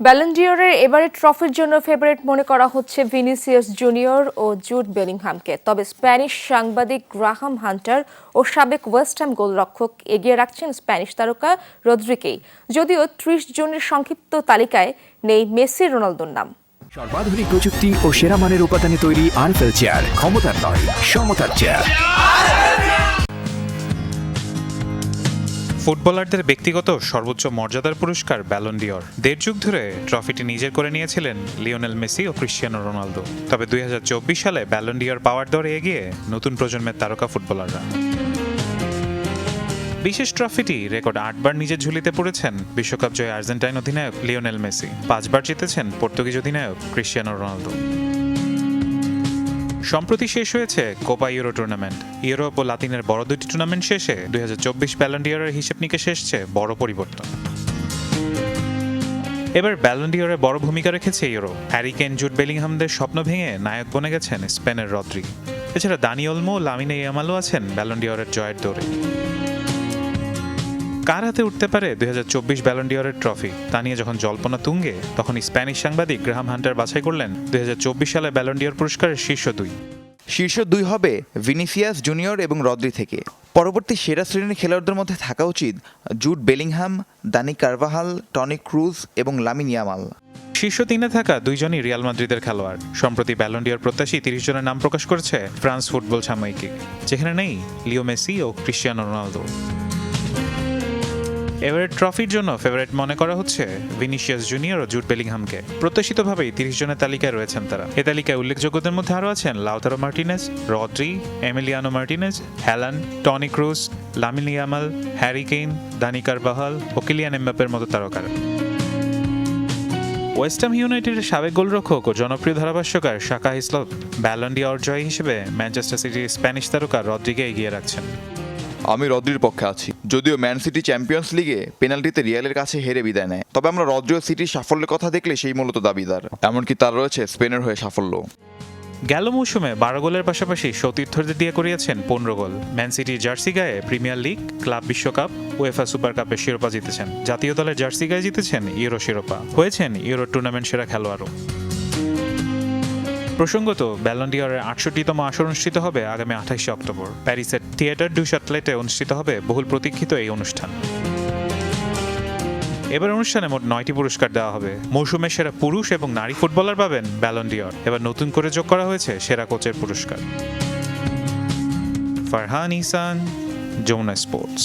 ব্যালেন্ডিয়রের এবারে ট্রফির জন্য ফেভারিট মনে করা হচ্ছে ভিনিসিয়াস জুনিয়র ও জুড বেলিংহামকে। তবে স্প্যানিশ সাংবাদিক গ্রাহাম হান্টার ও সাবেক ওয়েস্ট হ্যাম গোলরক্ষক এগিয়ে রাখছেন স্প্যানিশ তারকা রদ্রিকেই যদিও ত্রিশ জনের সংক্ষিপ্ত তালিকায় নেই মেসি, রোনালদোর নাম। সর্বাধুনিক প্রযুক্তি ও সেরা মানের উপাদানে তৈরি আনফেল চেয়ার, ক্ষমতার নয়, সমতার চেয়ার। ফুটবলারদের ব্যক্তিগত সর্বোচ্চ মর্যাদার পুরস্কার ব্যালন ডিওর দেড় যুগ ধরে ট্রফিটি নিজের করে নিয়েছিলেন লিওনেল মেসি ও ক্রিশ্চিয়ানো রোনালদো। তবে দুই হাজার চব্বিশ সালে ব্যালন ডিওর পাওয়ার দরে এগিয়ে নতুন প্রজন্মের তারকা ফুটবলাররা। বিশেষ ট্রফিটি রেকর্ড আটবার নিজের ঝুলিতে পড়েছেন বিশ্বকাপ জয় আর্জেন্টাইন অধিনায়ক লিওনেল মেসি। পাঁচবার জিতেছেন পর্তুগিজ অধিনায়ক ক্রিশ্চিয়ানো রোনালদো। সম্প্রতি শেষ হয়েছে কোপা ইউরো টুর্নামেন্ট। ইউরোপ ও লাতিনের বড় দুটি টুর্নামেন্ট শেষে দুই হাজার চব্বিশ ব্যালন্ডিয়ারের হিসেব নিকেশে এসছে বড় পরিবর্তন। এবার ব্যালন্ডিয়রে বড় ভূমিকা রেখেছে ইউরো হ্যারি কেন জুট বেলিংহামদের স্বপ্ন ভেঙে নায়ক বনে গেছেন স্পেনের রদ্রি। এছাড়া দানি ওলমো, লামিনে ইয়ামালো আছেন ব্যালন্ডিয়রের জয়ের দৌড়ে। কার হাতে উঠতে পারে দুই হাজার চব্বিশ ব্যালন্ডিয়রের ট্রফি তা নিয়ে যখন জল্পনা তুঙ্গে তখন স্প্যানিশ সাংবাদিক গ্রাহাম হান্টার বাছাই করলেন দুই হাজার চব্বিশ সালে ব্যালন্ডিয়র পুরস্কারের শীর্ষ দুই। শীর্ষ দুই হবে ভিনিসিয়াস জুনিয়র এবং রদ্রি থেকে। পরবর্তী সেরা শ্রেণির খেলোয়াড়দের মধ্যে থাকা উচিত Jude Bellingham Dani Carvajal Toni Kroos এবং লামিন ইয়ামাল। শীর্ষ তিনে থাকা দুইজনই রিয়াল মাদ্রিদের খেলোয়াড়। সম্প্রতি ব্যালন্ডিয়র প্রত্যাশী তিরিশ জনের নাম প্রকাশ করেছে ফ্রান্স ফুটবল সাময়িকী। যেখানে নেই লিও মেসি ও ক্রিশ্চিয়ানো রোনালদো। এভারেট ট্রফির জন্য ফেভারিট মনে করা হচ্ছে ভিনিসিয়াস জুনিয়র ও জুট বেলিংহামকে। প্রত্যাশিতভাবেই তিরিশ জনের তালিকায় রয়েছেন তারা। এ তালিকায় উল্লেখযোগ্যদের মধ্যে আরও আছেন Lautaro Martinez, Rodri, Emiliano Martinez, Haaland, Toni Kroos Lamine Yamal, Harry Kane, Dani Carvajal ও কিলিয়ান এমবাপের মতো তারকারা। ওয়েস্টার্ন ইউনাইটেডের সাবেক গোলরক্ষক ও জনপ্রিয় ধারাভাষ্যকার শাকা হিসলত ব্যালন্ডি জয় হিসেবে ম্যানচেস্টার সিটির স্প্যানিশ তারকা রদ্রিকে এগিয়ে রাখছেন। আমি রদ্রির পক্ষে আছি। যদিও ম্যান সিটি চ্যাম্পিয়ন্স লিগে পেনাল্টিতে রিয়ালের কাছে হেরে বিদায় নেয়। তবে আমরা রদ্রিও সিটির সাফল্যের কথা দেখলে সেই মূলত দাবিদার। এমনকি তার রয়েছে স্পেনের হয়ে সাফল্য। গেল মৌসুমে বারো গোলের পাশাপাশি সতীর্থদের দিয়ে করিয়েছেন পনেরো গোল। ম্যান সিটির জার্সি গায়ে প্রিমিয়ার লিগ, ক্লাব বিশ্বকাপ ওয়েফা সুপার কাপের শিরোপা জিতেছেন। জাতীয় দলের জার্সি গায়ে জিতেছেন ইউরো শিরোপা। হয়েছেন ইউরো টুর্নামেন্ট সেরা খেলোয়াড়ও। প্রসঙ্গত, ব্যালন্ডিয়রের আটষট্টিতম আসর অনুষ্ঠিত হবে আগামী আঠাশে অক্টোবর। প্যারিসের থিয়েটার ডু শাটলেটে অনুষ্ঠিত হবে বহুল প্রতীক্ষিত এই অনুষ্ঠান। এবার অনুষ্ঠানে মোট নয়টি পুরস্কার দেওয়া হবে। মৌসুমের সেরা পুরুষ এবং নারী ফুটবলার পাবেন ব্যালন্ডিয়র। এবার নতুন করে যোগ করা হয়েছে সেরা কোচের পুরস্কার। ফারহান ইসান যমুনা স্পোর্টস।